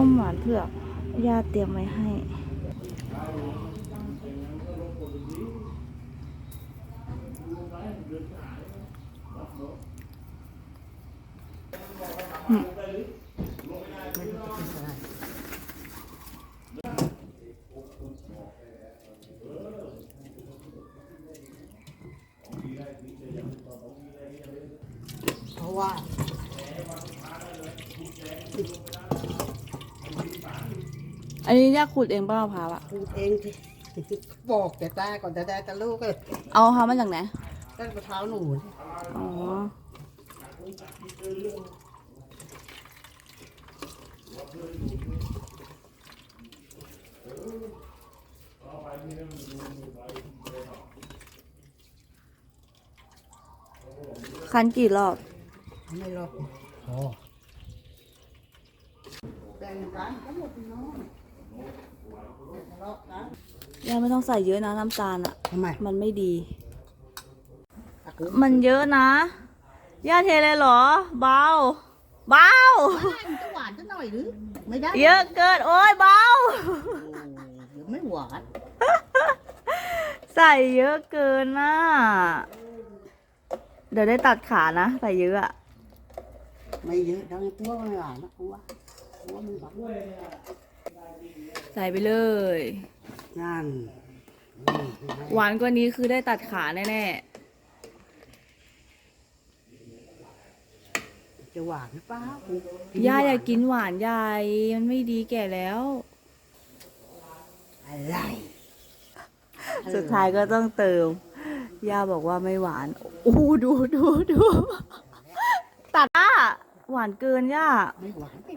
ต้มหวานเผือกย่าเตรียมไว้ให้ เพราะว่า อันนี้ย่าขูดเองป้ามะพร้าวอะพูดเองที่บอกแต่ตาก่อนแต่ได้แต่ลูกเลยเอามะพร้าวมาจากไหน ตั้งแต่เท้าหนูนี่อ๋อ คันกี่รอบ ไม่รอกพอแบ่งกันทั้งหมดพี่น้องทะเลาะกัน ย่าไม่ต้องใส่เยอะนะน้ำตาลอะทำไมมันไม่ดีตักหมูมันเยอะนะ ย่าเทเลยเหรอ เบา เบามันจะหวานจะหน่อยหรือ ไม่ได้เยอะเกิน โอ้ยเบาโอ้เดี๋ยวไม่หวานใส่เยอะเกินน่ะ เดี๋ยวได้ตัดขานะ ใส่เยอะอะไม่เยอะดังตัวไม่หวานนะกูว่ากูว่ามันหวาน ใส่ไปเลย นั่นหวานกว่านี้คือได้ตัดขาแน่จะหวานหรือเปล่ากูๆย่าอยากกินหวานใหญ่มันไม่ดีแก่แล้ว อะไรสุดท้ายก็ต้องเติม ย่าบอกว่าไม่หวานโอ้โหดูดูดู ตัดอะหวานเกินย่า ไม่หวานไม่